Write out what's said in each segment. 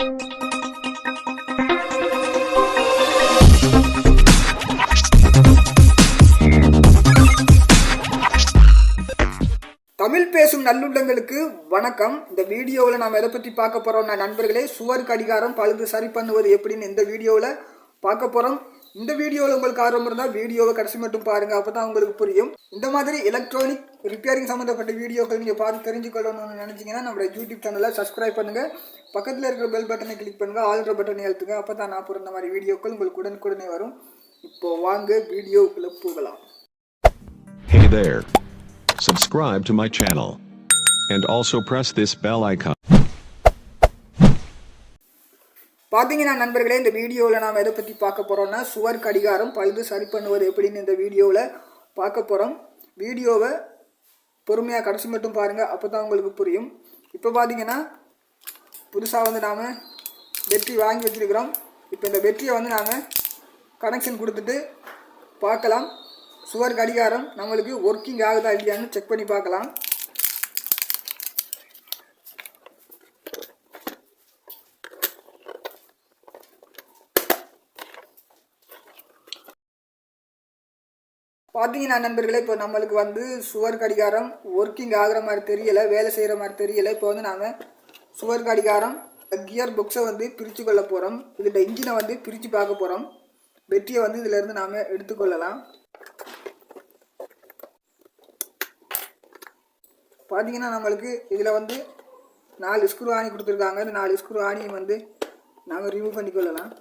தமிழ் பேசும் நல்லுள்ளங்களுக்கு வணக்கம். இந்த வீடியோவில் நாம் எதை பற்றி பார்க்க போகிறோம்னா நண்பர்களே சுவர் கடிகாரம் பழுது சரி பண்ணுவது எப்படின்னு இந்த வீடியோவில் பார்க்க போகிறோம் இந்த வீடியோவில் உங்களுக்கு ஆர்வம் இருந்தால் வீடியோவை கடைசி மட்டும் பாருங்கள் அப்போ தான் உங்களுக்கு புரியும் இந்த மாதிரி எலக்ட்ரானிக் ரிப்பேரிங் சம்மந்தப்பட்ட வீடியோக்கள் நீங்கள் பார்த்து தெரிஞ்சுக்கொள்ளணும்னு நினச்சிங்கன்னா நம்மளோட யூடியூப் சேனலை சப்ஸ்கிரைப் பண்ணுங்கள் பக்கத்தில் இருக்கிற பெல் பட்டனை கிளிக் பண்ணுங்கள் ஆல்ட்ரு பட்டனை எழுத்துங்க அப்போ தான் நான் பிறந்த மாதிரி வீடியோக்கள் உங்களுக்கு உடனுக்குடனே வரும் இப்போ வாங்க வீடியோக்குள்ளே போகலாம் Hey there. Subscribe to my channel. And also press this bell icon. பார்த்தீங்கன்னா நண்பர்களே இந்த வீடியோவில் நாம் எதை பற்றி பார்க்க போகிறோம்னா சுவர் கடிகாரம் பழுது சரி பண்ணுவது எப்படின்னு இந்த வீடியோவில் பார்க்க போகிறோம் வீடியோவை பொறுமையாக கடைசி மட்டும் பாருங்கள் அப்போ தான் உங்களுக்கு புரியும். இப்போ பார்த்தீங்கன்னா புதுசாக வந்து நாம் வெற்றி வாங்கி வச்சுருக்கிறோம். இப்போ இந்த வெற்றியை வந்து நாம் கனெக்ஷன் கொடுத்துட்டு பார்க்கலாம். சுவர் கடிகாரம் நம்மளுக்கு ஒர்க்கிங் ஆகுதா இல்லையான்னு செக் பண்ணி பார்க்கலாம். பார்த்தீங்கன்னா நண்பர்களே இப்போ நம்மளுக்கு வந்து சுவர் கடிகாரம் ஒர்க்கிங் ஆகிற மாதிரி தெரியலை வேலை செய்கிற மாதிரி தெரியலை. இப்போ வந்து நாம் சுவர் கடிகாரம் கியர் புக்ஸை வந்து பிரித்து கொள்ள போகிறோம் இதில் இன்ஜினை வந்து பிரித்து பார்க்க போகிறோம் வெற்றியை வந்து இதிலேருந்து நாம் எடுத்துக்கொள்ளலாம். பார்த்தீங்கன்னா நம்மளுக்கு இதில் வந்து நாலு ஸ்க்ரூ ஆணி கொடுத்துருக்காங்க. இந்த நாலு ஸ்க்ரூ ஆணியை வந்து நாங்கள் ரிமூவ் பண்ணிக்கொள்ளலாம்.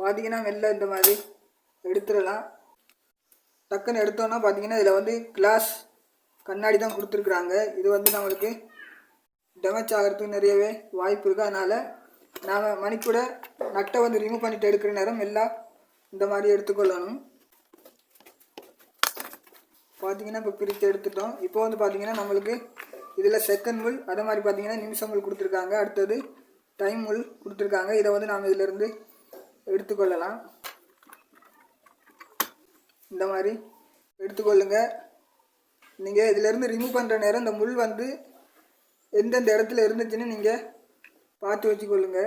பார்த்தீங்கன்னா வெளில இந்த மாதிரி எடுத்துடலாம். டக்குன்னு எடுத்தோன்னா பார்த்தீங்கன்னா இதில் வந்து கிளாஸ் கண்ணாடி தான் கொடுத்துருக்குறாங்க. இது வந்து நம்மளுக்கு டேமேஜ் ஆகிறதுக்கு நிறையவே வாய்ப்பு இருக்குது அதனால் நாம் மணிக்கூட நட்டை வந்து ரிமூவ் பண்ணிட்டு எடுக்கிற நேரம் எல்லாம் இந்த மாதிரி எடுத்துக்கொள்ளணும். பார்த்தீங்கன்னா இப்போ பிரித்து எடுத்துட்டோம். இப்போ வந்து பார்த்தீங்கன்னா நம்மளுக்கு இதில் செகண்ட் முள் அதே மாதிரி பார்த்தீங்கன்னா நிமிஷம் முள் கொடுத்துருக்காங்க. அடுத்தது டைம் முள் கொடுத்துருக்காங்க. இதை வந்து நாம் இதிலேருந்து எடுத்துக்கொள்ளலாம். இந்த மாதிரி எடுத்துக்கொள்ளுங்க. நீங்கள் இதிலேருந்து ரிமூவ் பண்ணுற நேரம் இந்த முள் வந்து எந்தெந்த இடத்துல இருந்துச்சுன்னு நீங்கள் பார்த்து வச்சுக்கொள்ளுங்க.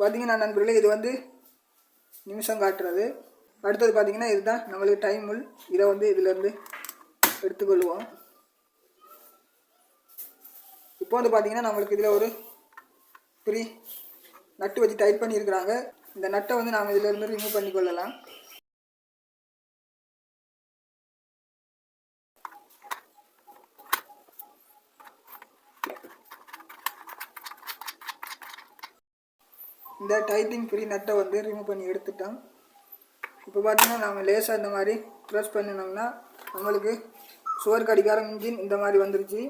பார்த்தீங்கன்னா நண்பர்களே இது வந்து நிமிஷம் காட்டுறது. அடுத்தது பார்த்தீங்கன்னா இதுதான் நம்மளுக்கு டைம் முள். இதை வந்து இதிலேருந்து எடுத்துக்கொள்வோம். இப்போ வந்து பார்த்தீங்கன்னா நம்மளுக்கு இதில் ஒரு ஃப்ரீ நட்டு வச்சு டைட் பண்ணியிருக்கிறாங்க. இந்த நட்டை வந்து நாம் இதிலிருந்து ரிமூவ் பண்ணிக்கொள்ளலாம். இந்த டைட்டிங் ஃப்ரீ நட்டை வந்து ரிமூவ் பண்ணி எடுத்துட்டோம். இப்போ பார்த்தீங்கன்னா நம்ம லேசாக இந்த மாதிரி ப்ரெஸ் பண்ணினோம்னா நம்மளுக்கு சுவர் கடிகாரம் இன்ஜின் இந்த மாதிரி வந்துருச்சு.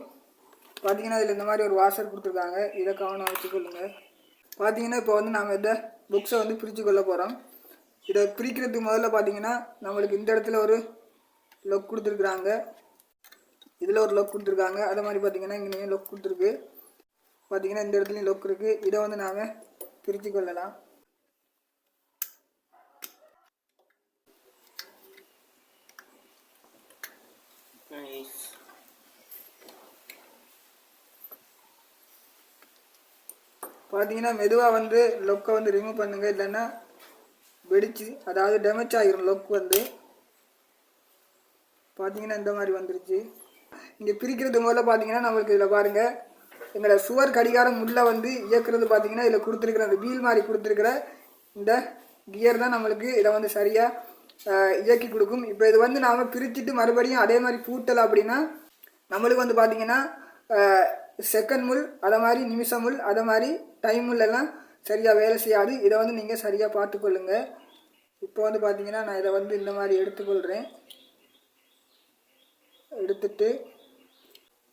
பார்த்தீங்கன்னா இதில் இந்த மாதிரி ஒரு வாஷர் கொடுத்துருக்காங்க. இதை கவனம் வச்சுக்கொள்ளுங்க பார்த்தீங்கன்னா இப்போ வந்து நாங்கள் இதை புக்ஸை வந்து பிரித்து கொள்ள போகிறோம் இதை பிரிக்கிறதுக்கு முதல்ல பார்த்தீங்கன்னா நம்மளுக்கு இந்த இடத்துல ஒரு லொக் கொடுத்துருக்குறாங்க இதில் ஒரு லொக் கொடுத்துருக்காங்க. அதே மாதிரி பார்த்தீங்கன்னா இங்கேயும் லொக் கொடுத்துருக்கு. பார்த்தீங்கன்னா இந்த இடத்துலையும் லொக் இருக்குது இதை வந்து நாம் பிரித்து கொள்ளலாம். பார்த்தீங்கன்னா மெதுவாக வந்து லொக்கை வந்து ரிமூவ் பண்ணுங்கள் இல்லைன்னா வெடிச்சு அதாவது டேமேஜ் ஆகிரும் லொக் வந்து. பார்த்தீங்கன்னா இந்த மாதிரி வந்துருச்சு. இங்கே பிரிக்கிறது முதல்ல பார்த்தீங்கன்னா நம்மளுக்கு இதில் பாருங்கள் எங்களோட சுவர் கடிகாரம் உள்ளே வந்து இயக்குறது பார்த்தீங்கன்னா இதில் கொடுத்துருக்குற அந்த வீல் மாதிரி கொடுத்துருக்குற இந்த கியர் தான் நம்மளுக்கு இதை வந்து சரியாக இயக்கி கொடுக்கும். இப்போ இது வந்து நாம் பிரிச்சுட்டு மறுபடியும் அதே மாதிரி பூட்டலை அப்படின்னா நம்மளுக்கு வந்து பார்த்தீங்கன்னா செகண்ட் முள் அதை மாதிரி நிமிஷம் முள் அதை மாதிரி டைம் முள்ளெல்லாம் சரியாக வேலை செய்யாது. இதை வந்து நீங்கள் சரியாக பார்த்துக்கொள்ளுங்க. இப்போ வந்து பார்த்தீங்கன்னா நான் இதை வந்து இந்த மாதிரி எடுத்துக்கொள்கிறேன் எடுத்துட்டு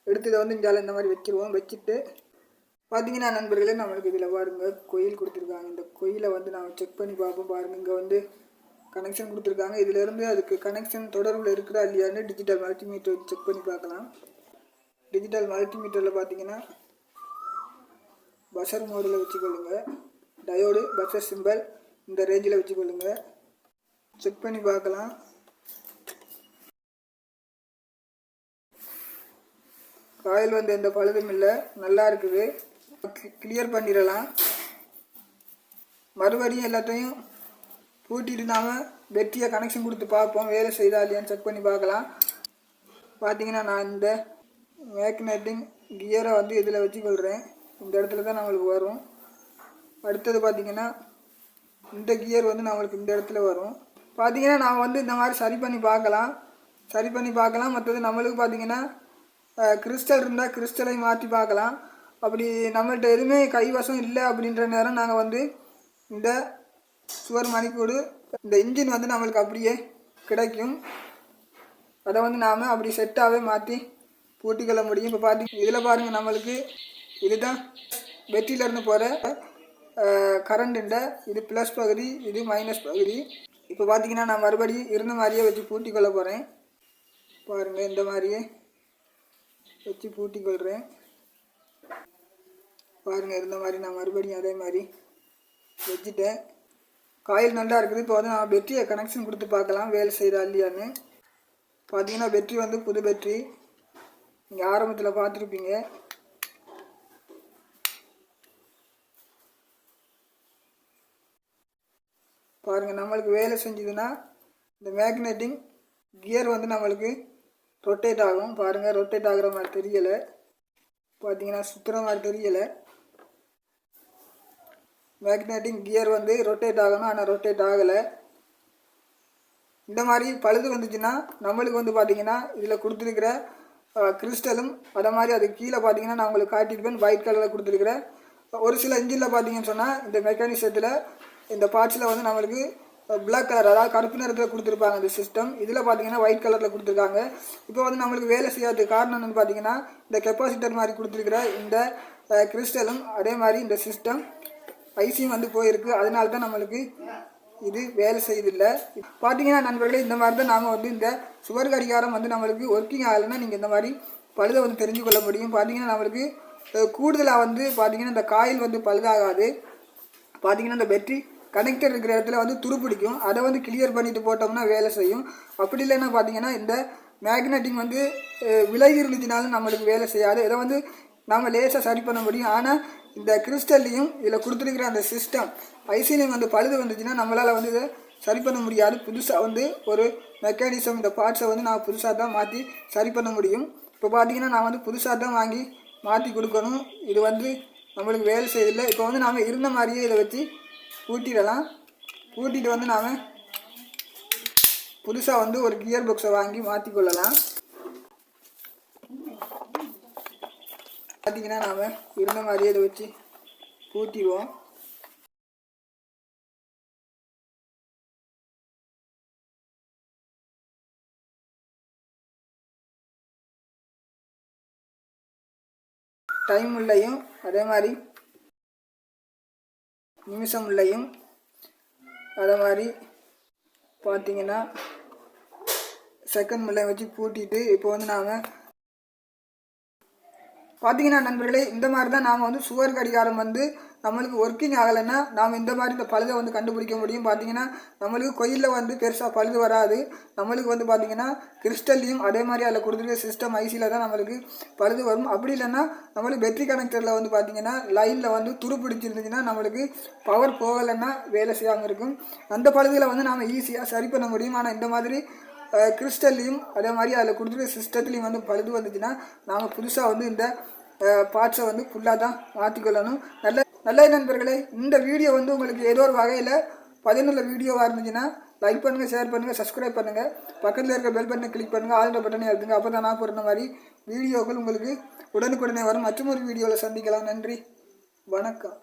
எடுத்து இதை வந்து இங்கால இந்த மாதிரி வச்சிருவோம். வச்சுட்டு பார்த்தீங்கன்னா நண்பர்களே நம்மளுக்கு இதில் பாருங்க கோயில் கொடுத்துருக்காங்க. இந்த கோயிலை வந்து நாம் செக் பண்ணி பார்ப்போம். பாருங்கள் இங்கே வந்து கனெக்ஷன் கொடுத்துருக்காங்க. இதிலேருந்து அதுக்கு கனெக்ஷன் தொடர்பில் இருக்குதா இல்லையான்னு டிஜிட்டல் மல்டிமீட்டர் செக் பண்ணி பார்க்கலாம். டிஜிட்டல் மல்டிமீட்டரில் பார்த்தீங்கன்னா பஸர் மோடில் வச்சுக்கொள்ளுங்கள் டயோடு பஸர் சிம்பல் இந்த ரேஞ்சில் வச்சுக்கொள்ளுங்கள் செக் பண்ணி பார்க்கலாம். காயில் வந்து எந்த பழுதும் இல்லை. நல்லா இருக்குது. கிளியர் பண்ணிடலாம். மறுபடியும் எல்லாத்தையும் பூட்டிட்டு நாம் வெட்டியை கனெக்ஷன் கொடுத்து பார்ப்போம். வேலை செய்தா இல்லையான்னு செக் பண்ணி பார்க்கலாம். பார்த்தீங்கன்னா நான் இந்த மேக்னெட்டிங் கியரை வந்து இதில் வச்சுக்கொள்கிறேன் இந்த இடத்துல தான் நம்மளுக்கு வரும். அடுத்தது பார்த்தீங்கன்னா இந்த கியர் வந்து நம்மளுக்கு இந்த இடத்துல வரும். பார்த்தீங்கன்னா நான் வந்து இந்த மாதிரி சரி பண்ணி பார்க்கலாம். சரி பண்ணி பார்க்கலாம். மற்றது நம்மளுக்கு பார்த்தீங்கன்னா கிறிஸ்டல் இருந்தால் கிறிஸ்டலை மாற்றி பார்க்கலாம். அப்படி நம்மள்கிட்ட எதுவுமே கைவசம் இல்லை அப்படின்ற நேரம் நாங்கள் வந்து இந்த சுவர் மணிக்கூடு இந்த இன்ஜின் வந்து நம்மளுக்கு அப்படியே கிடைக்கும். அதை வந்து நாம் அப்படி செட்டாகவே மாற்றி பூட்டிக்கொள்ள முடியும் இப்போ பார்த்தீங்க இதில் பாருங்கள் நம்மளுக்கு இதுதான் வெற்றியிலேருந்து போகிற கரண்ட்டுண்ட இது ப்ளஸ் பகுதி இது மைனஸ் பகுதி. இப்போ பார்த்தீங்கன்னா நான் மறுபடியும் இருந்த மாதிரியே வச்சு பூட்டிக்கொள்ள போகிறேன் பாருங்கள் இந்த மாதிரியே வச்சு பூட்டிக்கொள்கிறேன் பாருங்கள் இருந்த மாதிரி நான் மறுபடியும் அதே மாதிரி வச்சுட்டேன். காயில் நல்லா இருக்குது. இப்போ வந்து நான் பெட்ரியை கனெக்ஷன் கொடுத்து பார்க்கலாம் வேலை செய்கிறா இல்லையான்னு. பார்த்தீங்கன்னா பெட்ரி வந்து புது பெட்ரி நீங்கள் ஆரம்பத்தில் பார்த்துருப்பீங்க பாருங்கள் நம்மளுக்கு வேலை செஞ்சதுன்னா இந்த மேக்னெட்டிங் கியர் வந்து நம்மளுக்கு ரொட்டேட் ஆகும். பாருங்கள் ரொட்டேட் ஆகிற மாதிரி தெரியலை. பார்த்தீங்கன்னா சுற்றுற மாதிரி தெரியலை. மேக்னெட்டிங் கியர் வந்து ரொட்டேட் ஆகணும் ஆனால் ரொட்டேட் ஆகலை. இந்த மாதிரி பழுது வந்துச்சுன்னா நம்மளுக்கு வந்து பார்த்திங்கன்னா இதில் கொடுத்துருக்கிற கிறிஸ்டலும் அதை மாதிரி அது கீழே பார்த்தீங்கன்னா நான் உங்களுக்கு காட்டியிருப்பேன் ஒயிட் கலரில் கொடுத்துருக்குறேன் ஒரு சில இன்ஜினில் பார்த்தீங்கன்னு சொன்னால் இந்த மெக்கானிசத்தில் இந்த பார்ட்ஸில் வந்து நம்மளுக்கு பிளாக் கலர் அதாவது கருப்பு நிறத்தில் கொடுத்துருப்பாங்க இந்த சிஸ்டம் இதில் பார்த்தீங்கன்னா ஒயிட் கலரில் கொடுத்துருக்காங்க. இப்போ வந்து நம்மளுக்கு வேலை செய்யாத காரணம் என்னென்னு பார்த்தீங்கன்னா இந்த கெப்பாசிட்டர் மாதிரி கொடுத்துருக்கிற இந்த கிறிஸ்டலும் அதே மாதிரி இந்த சிஸ்டம் ஐசியும் வந்து போயிருக்கு. அதனால தான் நம்மளுக்கு இது வேலை செய்யுதில்லை பார்த்தீங்கன்னா நண்பர்களே இந்த மாதிரி தான் நாங்கள் வந்து இந்த சுவர் கடிகாரம் வந்து நம்மளுக்கு ஒர்க்கிங் ஆகலைன்னா நீங்கள் இந்த மாதிரி பழுதை வந்து தெரிஞ்சு கொள்ள முடியும். பார்த்தீங்கன்னா நம்மளுக்கு கூடுதலாக வந்து பார்த்தீங்கன்னா இந்த காயில் வந்து பழுதாகாது. பார்த்தீங்கன்னா இந்த பெட்ரி கனெக்டர் இருக்கிற இடத்துல வந்து துருப்பிடிக்கும். அதை வந்து கிளியர் பண்ணிட்டு போட்டோம்னா வேலை செய்யும். அப்படி இல்லைன்னா பார்த்தீங்கன்னா இந்த மேக்னெட்டிங் வந்து விலகி இருந்துச்சுனாலும் நம்மளுக்கு வேலை செய்யாது. இதை வந்து நாம் லேசாக சரி பண்ண முடியும் ஆனால் இந்த கிறிஸ்டல்லையும் இதில் கொடுத்துருக்கிற அந்த சிஸ்டம் ஐசிலையும் வந்து பழுது வந்துச்சுன்னா நம்மளால் வந்து இதை சரி பண்ண முடியாது. புதுசாக வந்து ஒரு மெக்கானிசம் இந்த பார்ட்ஸை வந்து நான் புதுசாக தான் மாற்றி சரி பண்ண முடியும். இப்போ பார்த்தீங்கன்னா நான் வந்து புதுசாக தான் வாங்கி மாற்றி கொடுக்கணும். இது வந்து நம்மளுக்கு வேலை செய்யலை. இப்போ வந்து நாம் இருந்த மாதிரியே இதை வச்சு ஊட்டிடலாம் பூட்டிட்டு வந்து நாம் புதுசாக வந்து ஒரு கியர் பாக்ஸை வாங்கி மாற்றி பார்த்தீங்கன்னா நாம் இருந்த மாதிரியே இதை வச்சு பூட்டிடுவோம் டைம் உள்ளையும் அதே மாதிரி நிமிஷம் உள்ளையும் அதே மாதிரி பார்த்தீங்கன்னா செகண்ட் முல்லையும் வச்சு பூட்டிட்டு இப்போ வந்து நாங்கள் பார்த்தீங்கன்னா நண்பர்களே இந்த மாதிரி தான் நாம் வந்து சுவர் கடிகாரம் வந்து நம்மளுக்கு ஒர்க்கிங் ஆகலைன்னா நாம் இந்த மாதிரி இந்த பழுதை வந்து கண்டுபிடிக்க முடியும். பார்த்தீங்கன்னா நம்மளுக்கு கோயிலில் வந்து பெருசாக பழுது வராது. நம்மளுக்கு வந்து பார்த்தீங்கன்னா கிறிஸ்டல்லையும் அதே மாதிரி அதில் கொடுத்துருக்க சிஸ்டம் ஐசியில் தான் நம்மளுக்கு பழுது வரும். அப்படி இல்லைன்னா நம்மளுக்கு பெட்ரி கனெக்டரில் வந்து பார்த்தீங்கன்னா லைனில் வந்து துரு பிடிச்சிருந்துச்சுன்னா நம்மளுக்கு பவர் போகலைன்னா வேலை செய்யாமல் இருக்கும். அந்த பழுதுகளை வந்து நாம் ஈஸியாக சரி பண்ண முடியும். ஆனால் இந்த மாதிரி கிறிஸ்டல்லையும் அதே மாதிரி அதில் கொடுத்துருக்க சிஸ்டத்துலேயும் வந்து பழுது வந்துச்சுன்னா நாம் புதுசாக வந்து இந்த பார்ட்ஸை வந்து ஃபுல்லாக தான் மாற்றிக்கொள்ளணும் நல்ல நல்ல நண்பர்களே இந்த வீடியோ வந்து உங்களுக்கு ஏதோ ஒரு வகையில் பதினொன்று வீடியோவாக இருந்துச்சுன்னா லைக் பண்ணுங்கள் ஷேர் பண்ணுங்கள் சப்ஸ்கிரைப் பண்ணுங்கள் பக்கத்தில் இருக்க பெல் பட்டனை கிளிக் பண்ணுங்கள் ஆல்ரெடி பட்டனை எடுத்துங்க அப்போ தான் நான் போடுற மாதிரி வீடியோக்கள் உங்களுக்கு உடனுக்குடனே வரும். மற்றும் ஒரு வீடியோவில் சந்திக்கலாம். நன்றி. வணக்கம்.